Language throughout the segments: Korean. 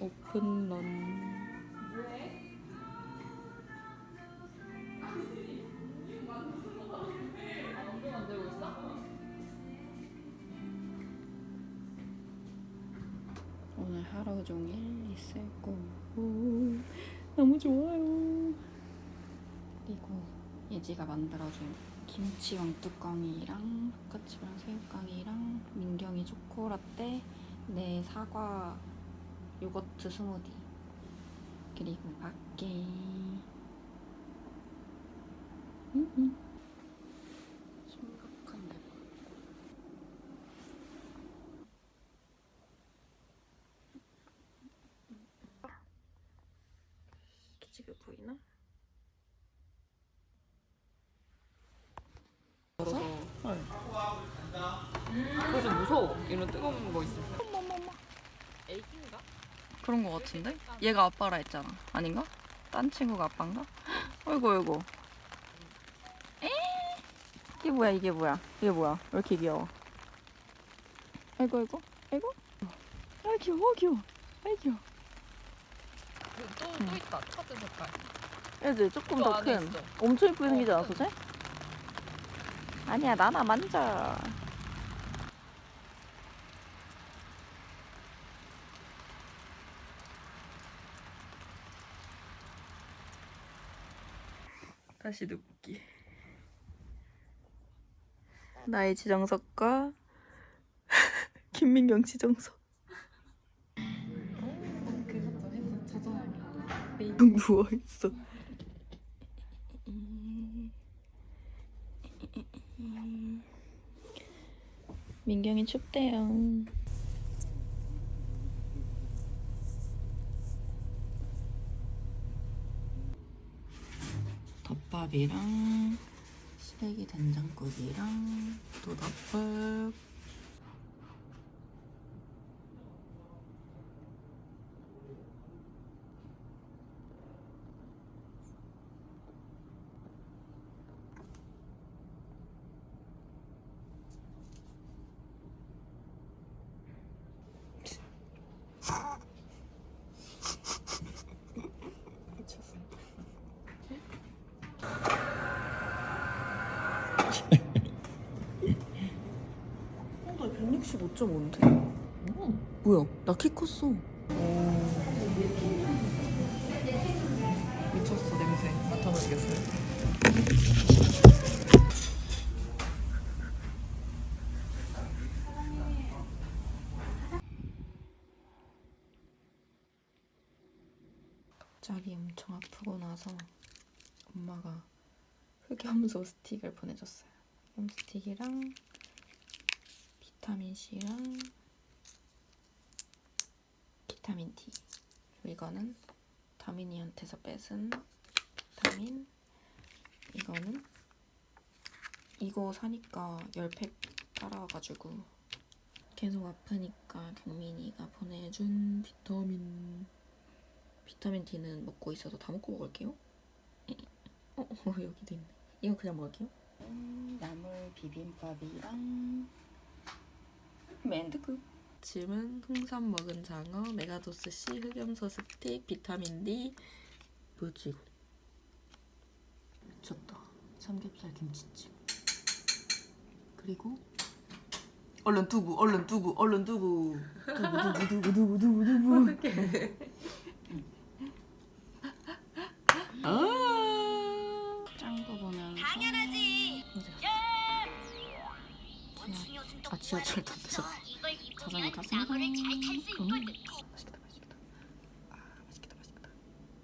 오픈런 오늘 하루 종일 있을 거고 너무 좋아요. 그리고 예지가 만들어준 김치 왕 뚜껑이랑 볶아치랑 새우깡이랑 민경이 초코라떼 내 사과 요거트 스무디 그리고 밖에 음, 음. 심각한 대박 기지개 보이나? 그래서 무서워. 이런 뜨거운 거 있으면. 그런 거 같은데? 얘가 아빠라 했잖아. 아닌가? 딴 친구가 아빠인가? 어이구 어이구. 에 이게 뭐야 이게 뭐야 이게 뭐야 왜 이렇게 귀여워? 아이고 아이고 아이고. 아 귀여워 귀여워. 아이 귀여워. 또, 또 있다. 차트 색깔. 얘들 조금 또더 큰. 엄청 예쁘게 생기지 어, 않았어 쟤? 아니야 나나 만져. 다시 눕기. 나의 지정석과 김민경 지정석. 그것도 해서 자자하게. 누워 있어. 민경이 춥대요. 덮밥이랑 시래기 된장국이랑 도덮밥 나 165.5인데? 뭐야? 나 키 컸어. 미쳤어, 냄새. 맡아보시겠어요? 갑자기 엄청 아프고 나서 엄마가 흑염소 스틱을 보내줬어요. 흑염 스틱이랑 비타민 C랑 비타민 D. 이거는 다민이한테서 뺏은 비타민. 이거는 이거 사니까 10팩 따라와가지고 계속 아프니까 경민이가 보내준 비타민 비타민 D는 먹고 있어서 다 먹고 먹을게요. 어, 어 여기도 있네. 이거 그냥 먹을게요. 나물 비빔밥이랑 맨드국. 짐은 홍삼 먹은 장어, 메가도스 C, 흑염소 스틱, 비타민 D, 무지고. 미쳤다. 삼겹살 김치찜. 그리고 얼른 두부, 얼른 두부, 얼른 두부. 두부, 두부, 두부, 두부, 두부, 두부. 어떡해. 아~ 지하철 타면서 자전거 탔습니다. 음, 맛있겠다 맛있겠다. 아 맛있겠다 맛있겠다.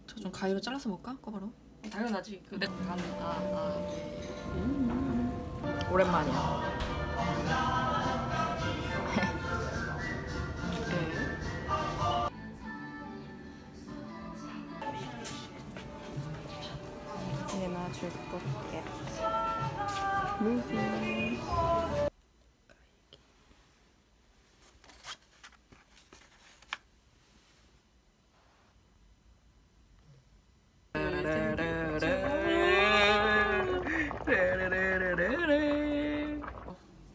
저 좀 가위로 잘라서 먹을까? 꺼바로. 당연하지. 그래. 간. 아 아. 음. 오랜만이야. 네. 얘나 줄 거게. 무슨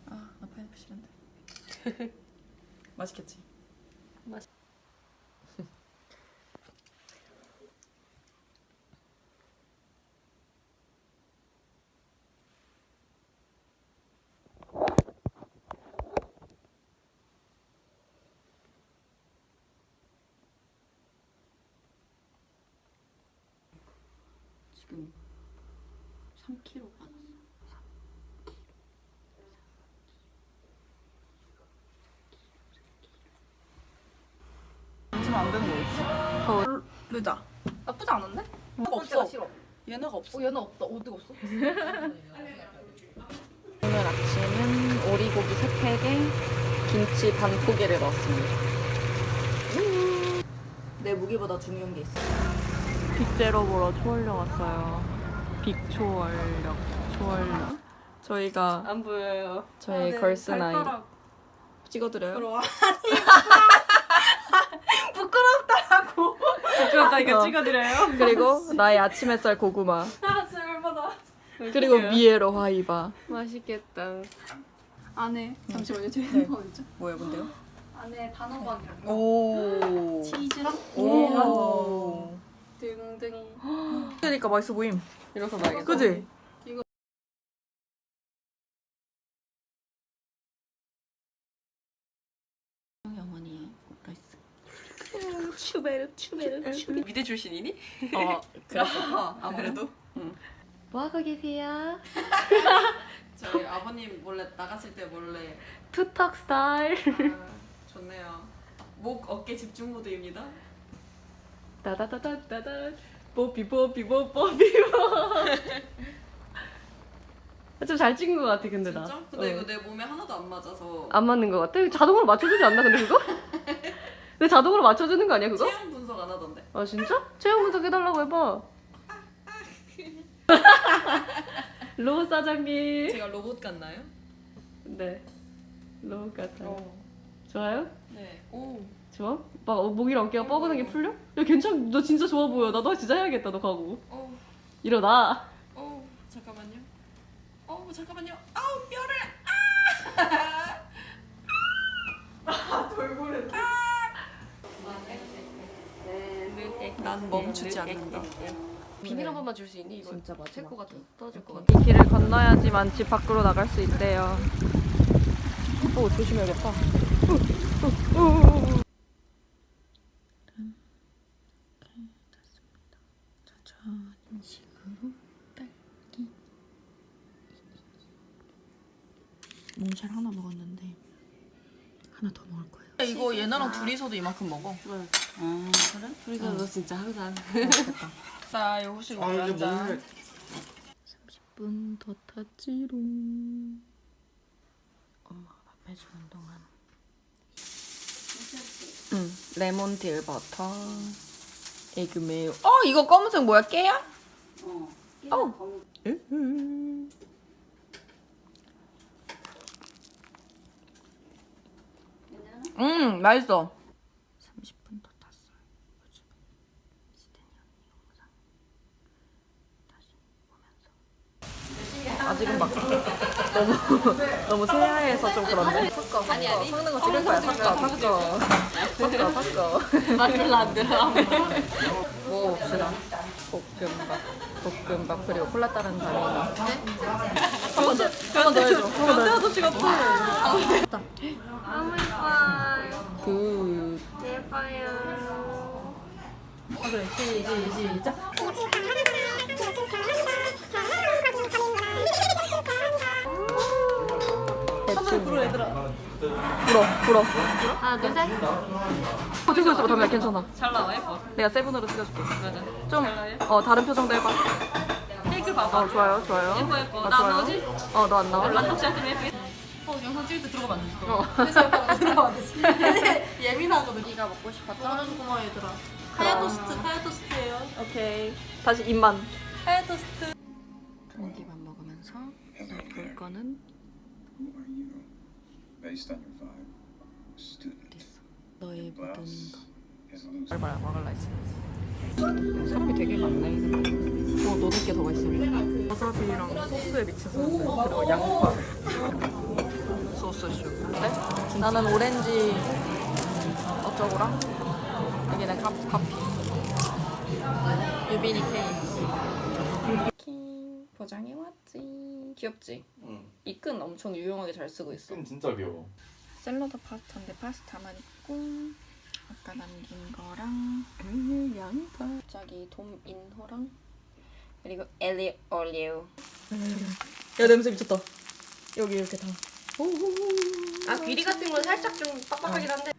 아, 나 파인애플 싫은데. 맛있겠지? 맛. 지금 3kg 빠졌어. 지금 안 되는 거였지? 더 르자. 나쁘지 않은데? 없어. 싫어. 얘네가 없어. 어 얘는 없다. 어디 없어? 오늘 아침은 오리고기 3팩에 김치 반 포기를 넣었습니다. 내 무기보다 중요한 게 있어. 빅제로 보러 초월역 왔어요. 빅초월역, 초월역. 저희가 안 보여요. 저희 걸스 나이 찍어드려요? 들어와. 부끄럽다고. 부끄럽다 이거 어. 찍어드려요. 그리고 나의 아침 햇살 고구마. 아 제발받아. 그리고 미에로 화이바. 맛있겠다. 안에 잠시만요. 제 네. 핸드폰 있죠? 뭐야, 뭔데요? 안에 단호박이랑 오. 치즈랑 오. 등등이. 그러니까 맛있어 보임. 이래서 나겠다. 그지? 추베르 추베르 추베르. 미대 출신이니? 어, 그랬어. 아무래도. 뭐 하고 계세요? 저희 아버님 몰래 나갔을 때 몰래 투턱 스타일. 아, 좋네요. 목 어깨 집중 모드입니다. 따다다다다다. 뽀삐 뽀삐 뽀 뽀삐 좀잘 찍은 것 같아 근데 나. 진짜? 근데 어. 이거 내 몸에 하나도 안 맞아서 안 맞는 것 같아? 자동으로 맞춰주지 않나 근데 그거? 왜 자동으로 맞춰주는 거 아니야 그거? 체형 분석 안 하던데. 아 진짜? 체형 분석 해달라고 해봐. 로 사장님. 제가 로봇 같나요? 네. 로 같아요. 어. 좋아요? 네. 오. 좋아? 막 어, 목이랑 어깨가 뻐근한 게 풀려? 야 괜찮. 너 진짜 좋아 보여. 나도 진짜 해야겠다. 너 가고. 오. 일어나. 오. 잠깐만요. 오 잠깐만요. 아우 뼈를. 아. 아 돌고래. 난 멈추지 않는다. 비닐 한 번만 줄 수 있니? 이거 진짜 마지막 셀것 같아. 떨어질 것 같아. 이 길을 건너야지만 집 밖으로 나갈 수 있대요. 오, 조심해야겠다. 몽쉘 하나 먹었는데 하나 더 먹을 거예요. 이거 얘네랑 둘이서도 이만큼 먹어. 아 그래? 우리가 너 진짜 항상. 자, 요 혹시 아 이제 한 잔. 먹는 30분 더 탔지롱. 엄마가 밥 해주는 동안 응, 레몬딜 버터, 에그 메요. 어, 이거 검은색 뭐야? 깨야? 어. 으 음, 맛있어. 30분 더 탔어요. 요즘에 시드니 언니 영상 다시 보면서 아직은 막 너무 너무 새하얘서 좀 그런데. 섞어, 섞어. 아니, 아니. 섞는 거 찍을 거야. 섞어, 섞어. 섞어, 섞어. 맛을 안 들어. 먹어봅시다. 볶음밥, 볶음밥 그리고 콜라 따른 다리. 한번 더, 한번 더 해줘. 한번 더. 아저 씨 같아. 너무 예뻐요. 그 예뻐요. 아, 그래. 시, 시, 시작. 대충. 불어, 얘들아. 불어, 불어. 하나 둘 셋. 어, 찍고 있어, 담배 괜찮아. 잘 나와 예뻐. 내가 세븐으로 찍어줄게. 맞아. 좀, 어, 다른 표정도 해봐. 케이크 봐봐. 어, 좋아요, 좋아요. 예뻐 예뻐. 어, 나 안. 나오지? 어, 너 안 나와? 란독샷 좀예 뻐. 어, 영상 찍을 때 들어가면 안 돼. 어. 그래서 약간 들어가면 안 돼. 예민하거든. 네가 먹고 싶었던? 떨어져 고마워 얘들아. 하얀 토스트, 하얀 토스트예요. 오케이. 다시 입만. 하얀 토스트. 공기만 먹으면서 볼 거는 Who are you? Based on your vibe, student. 너의 모든 것. 말봐라, 막을 라이스. 사람이 되게 많네. 어, 너는 게더 맛있어. 와사비랑 소스에 그리고 양파. 소스슈. 네? 나는 오렌지 어쩌고랑 여기는 카, 커피. 유빈이 케이크. 킹 포장해 왔지. 귀엽지? 응. 이 끈 엄청 유용하게 잘 쓰고 있어. 끈 진짜 귀여워. 샐러드 파스타인데 파스타만 있고 아까 남긴 거랑 음, 양파 갑자기 돔인호랑 그리고 엘리 올리오. 야 냄새 미쳤다. 여기 이렇게 다. 아 귀리 같은 건 살짝 좀 빡빡하긴 한데.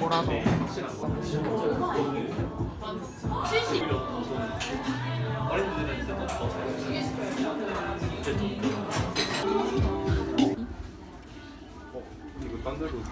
뭐라도. 이거 딴 데로 좀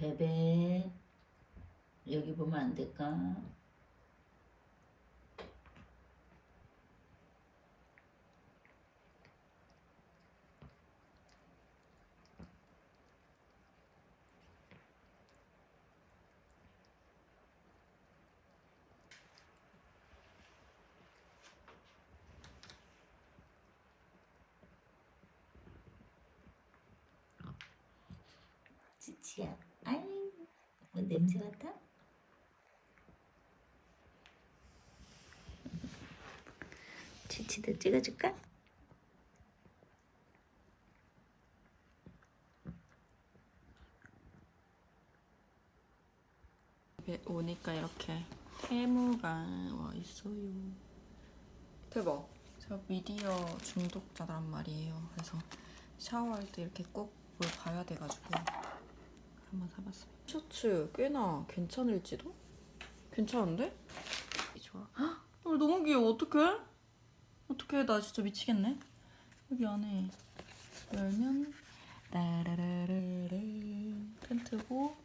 베베 여기 보면 안 될까? 지치야 냄새 맡아? 치치도 찍어줄까? 오니까 이렇게 테무가 와 있어요. 대박. 제가 미디어 중독자란 말이에요. 그래서 샤워할 때 이렇게 꼭 뭘 봐야 돼가지고 한번 사봤어요. 셔츠 꽤나 괜찮을지도? 괜찮은데? 좋아. 헉, 어, 너무 귀여워. 어떡해? 어떡해? 나 진짜 미치겠네. 여기 안에 열면 따라라라라 텐트고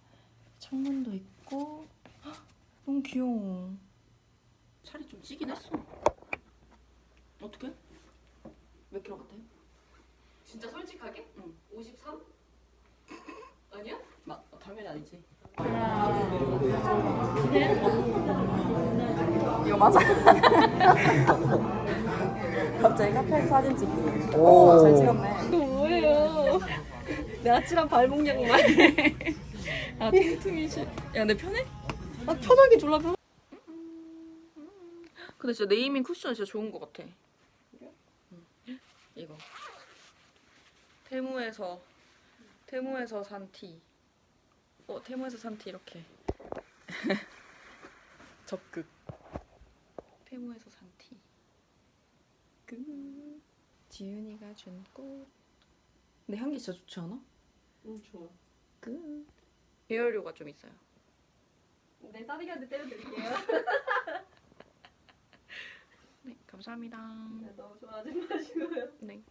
창문도 있고 헉, 너무 귀여워. 살이 좀 찌긴 했어. 어떻게? 몇 킬로 같아? 진짜 솔직하게? 응. 53? 당연히 아니지. 이거 맞아? 갑자기 카페에서 사진 찍기. 오, 잘 찍었네. 뭐예요? 내 아찔한 발목 양말. 아, 퉁퉁이지. 야, 내 편해? 아, 편하게 졸라 편. 근데 진짜 네이밍 쿠션 진짜 좋은 것 같아. 응. 이거. 테무에서 테무에서 산 티. 어, 테무에서 산티 이렇게. 적극. 테무에서 산 티. 끝. 지윤이가 준 꽃. 근데 향기 진짜 좋지 않아? 응 좋아. 끝. 계열료가 좀 있어요. 네 싸대기한테 때려드릴게요. 네, 감사합니다. 네, 너무 좋아하지 마시고요. 네.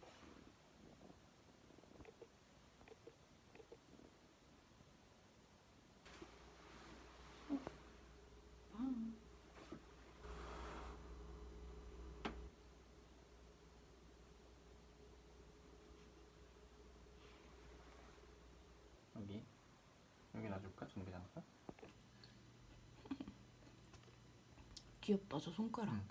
여기 여기 놔줄까 준비장사? 귀엽다 저 손가락. 응.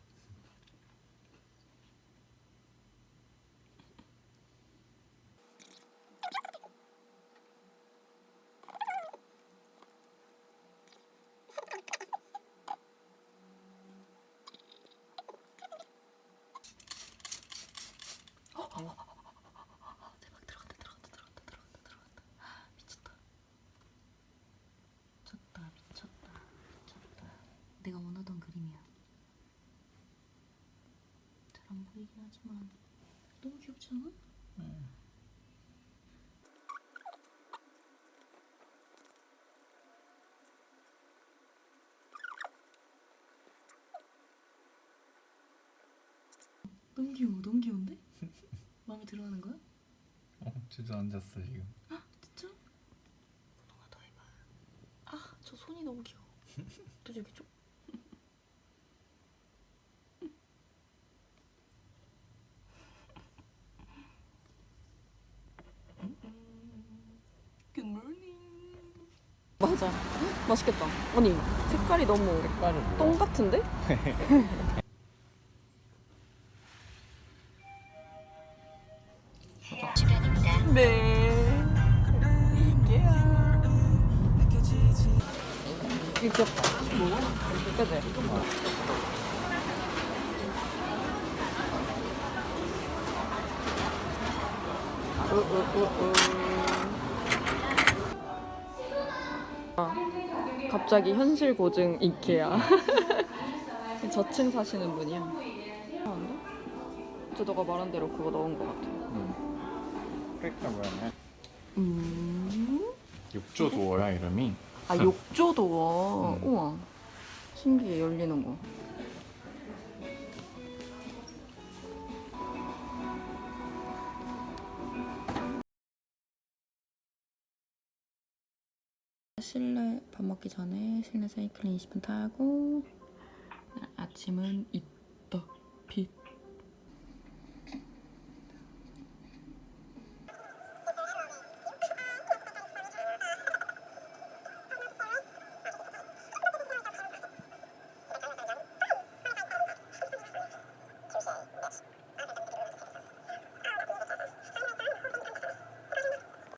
대박 들어갔다 들어갔다 들어갔다 들어갔다 들어갔다 미쳤다 미쳤다 미쳤다 미쳤다 내가 원하던 그림이야 잘 안 보이긴 하지만 너무 귀엽지 않아? 너무 귀여워 너무 귀여운데? 마음에 들어하는 거야? 어 주저앉았어 지금 진짜? 하나 더 해봐. 아, 저 손이 너무 귀여워. 또 저기 좀. 맞아. 맛있겠다. 아니 색깔이 너무 색깔이 똥 같은데? 네. 귀엽다. 뭐야? 그지? 아, 갑자기 현실 고증 이케아. 저층 사시는 분이야. 안저 너가 말한 대로 그거 넣은 것 같아. 크랙터 모양이야. 음. 육조 도어야 이름이. 아 욕조 도어. 음. 우와. 신기해 열리는 거. 실내 밥 먹기 전에 실내 사이클링 20분 타고 아침은 이따 빛